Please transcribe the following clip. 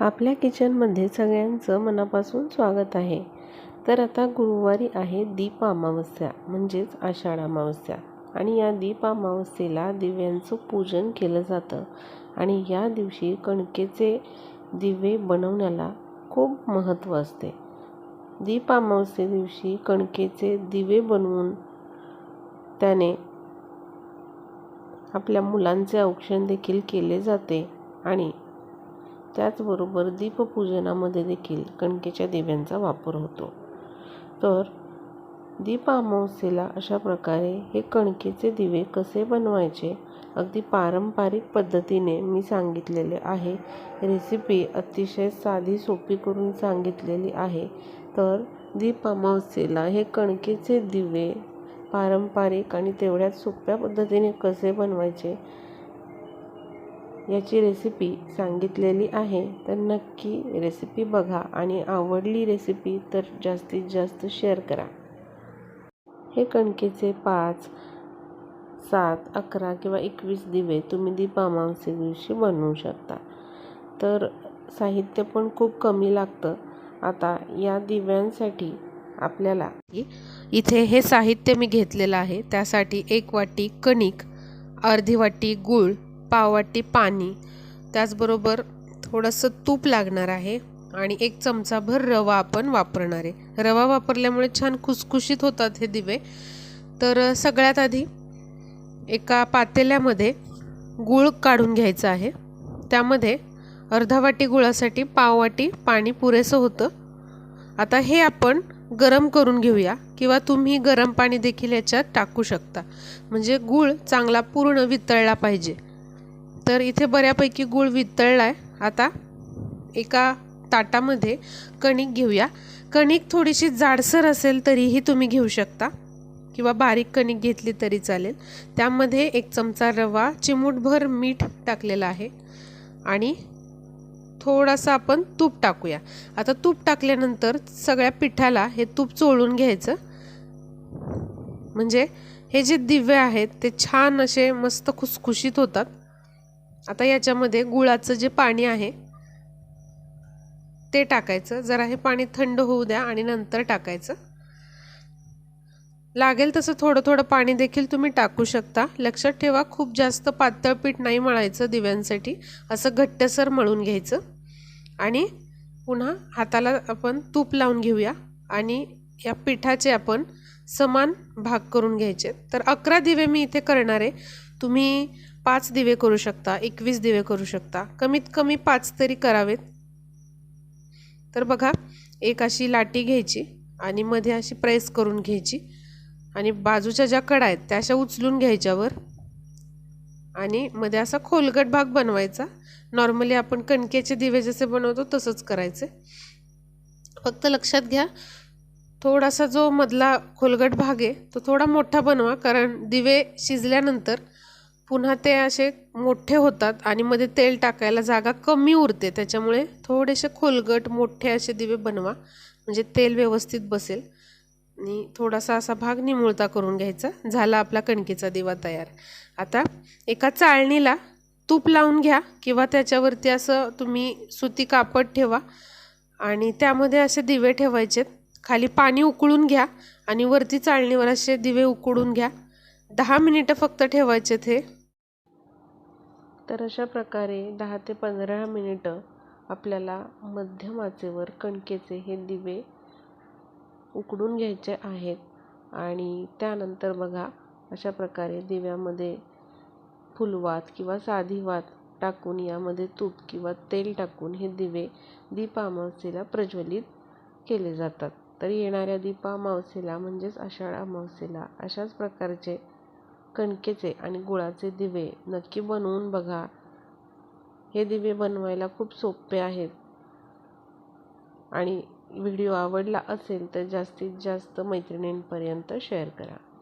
आपल्या किचनमध्ये सगळ्यांचं मनापासून स्वागत आहे. तर आता गुरुवारी आहे दीप अमावस्या म्हणजेच आषाढ अमावस्या. आणि या दीप अमावस्येला दिव्यांचं पूजन केलं जातं. आणि या दिवशी कणकेचे दिवे बनवण्याला खूप महत्त्व असते. दीप अमावस्ये दिवशी कणकेचे दिवे बनवून त्याने आपल्या मुलांचे औक्षण देखील केले जाते. आणि त्याचबरोबर दीपपूजनामध्ये देखील कणकेच्या दिव्यांचा वापर होतो. तर दीप अमावस्येला अशा प्रकारे हे कणकेचे दिवे कसे बनवायचे अगदी पारंपरिक पद्धतीने मी सांगितलेले आहे. रेसिपी अतिशय साधी सोपी करून सांगितलेली आहे. तर दीप अमावस्येला हे कणकेचे दिवे पारंपरिक आणि तेवढ्याच सोप्या पद्धतीने कसे बनवायचे याची रेसिपी सांगितलेली आहे तर नक्की रेसिपी बघा आणि आवडली रेसिपी तर जास्तीत जास्त शेअर करा. हे कणकेचे पाच सात अकरा किंवा एकवीस दिवे तुम्ही दीप दिवशी बनवू शकता. तर साहित्य पण खूप कमी लागतं. आता या दिव्यांसाठी आपल्याला इथे हे साहित्य मी घेतलेलं आहे. त्यासाठी एक वाटी कणिक अर्धी वाटी गूळ पाववाटी पाणी. त्याचबरोबर थोडंसं तूप लागणार आहे आणि एक चमचाभर रवा आपण वापरणार आहे. रवा वापरल्यामुळे छान खुसखुशीत होतात हे दिवे. तर सगळ्यात आधी एका पातेल्यामध्ये गूळ काढून घ्यायचं आहे. त्यामध्ये अर्धा वाटी गुळासाठी पाववाटी पाणी पुरेसं होतं. आता हे आपण गरम करून घेऊया किंवा तुम्ही गरम पाणी देखील याच्यात टाकू शकता. म्हणजे गूळ चांगला पूर्ण वितळला पाहिजे. तर इथे बऱ्यापैकी गूळ वितळला आहे आता एका ताटामध्ये कणिक घेऊया. कणिक थोडीशी जाडसर असेल तरीही तुम्ही घेऊ शकता. किंवा बारीक कणिक घेतली तरी चालेल. त्यामध्ये एक चमचा रवा चिमूटभर मीठ टाकलेलं आहे. आणि थोडासा आपण तूप टाकूया. आता तूप टाकल्यानंतर सगळ्या पिठाला हे तूप चोळून घ्यायचं. म्हणजे हे जे दिवे आहेत ते छान असे मस्त खुसखुशीत होतात. आता याच्यामध्ये गुळाचं जे पाणी आहे ते टाकायचं. जरा हे पाणी थंड होऊ द्या आणि नंतर टाकायचं. लागेल तसं थोडं थोडं पाणी देखील तुम्ही टाकू शकता. लक्षात ठेवा खूप जास्त पातळ पीठ नाही मळायचं दिव्यांसाठी. असं घट्टसर मळून घ्यायचं. आणि पुन्हा हाताला आपण तूप लावून घेऊया. आणि या पिठाचे आपण समान भाग करून घ्यायचे. तर अकरा दिवे मी इथे करणार आहे. तुम्ही पाच दिवे करू शकता एकवीस दिवे करू शकता. कमीत कमी पाच तरी करावेत. तर बघा एक अशी लाटी घ्यायची आणि मध्ये अशी प्रेस करून घ्यायची. आणि बाजूच्या ज्या कडा आहेत त्या अशा उचलून घ्यायच्यावर. आणि मध्ये असा खोलगट भाग बनवायचा. नॉर्मली आपण कणकेचे दिवे जसे बनवतो तसंच करायचे. फक्त लक्षात घ्या थोडासा जो मधला खोलगट भाग आहे तो थोडा मोठा बनवा कारण दिवे शिजल्यानंतर पुन्हा ते असे मोठे होतात आणि मध्ये तेल टाकायला जागा कमी उरते. त्याच्यामुळे थोडेसे खोलगट मोठे असे दिवे बनवा. म्हणजे तेल व्यवस्थित बसेल. आणि थोडासा असा भाग निमुळता करून घ्यायचा. झाला आपला कणकेचा दिवा तयार. आता एका चाळणीला तूप लावून घ्या किंवा त्याच्यावरती असं तुम्ही सुती कापड ठेवा. आणि त्यामध्ये असे दिवे ठेवायचेत. खाली पाणी उकळून घ्या आणि वरती चाळणीवर असे दिवे उकळून घ्या. दहा मिनिटं फक्त ठेवायचे हे. तर अशा प्रकारे दहा ते पंधरा मिनिटं आपल्याला मध्यम आचेवर कणकेचे हे दिवे उकडून घ्यायचे आहेत आणि त्यानंतर बघा अशा प्रकारे दिव्यामध्ये फुलवात किंवा साधी वात टाकून यामध्ये तूप किंवा तेल टाकून हे दिवे दीप अमावस्येला प्रज्वलित केले जातात. तर येणाऱ्या दीप अमावस्येला म्हणजेच आषाढ अमावस्येला अशाच प्रकारचे कणकेचे आणि गुळाचे दिवे नक्की बनवून बघा. हे दिवे बनवायला खूप सोपे आहेत. आणि व्हिडिओ आवडला असेल तर जास्तीत जास्त मैत्रिणींपर्यंत शेअर करा.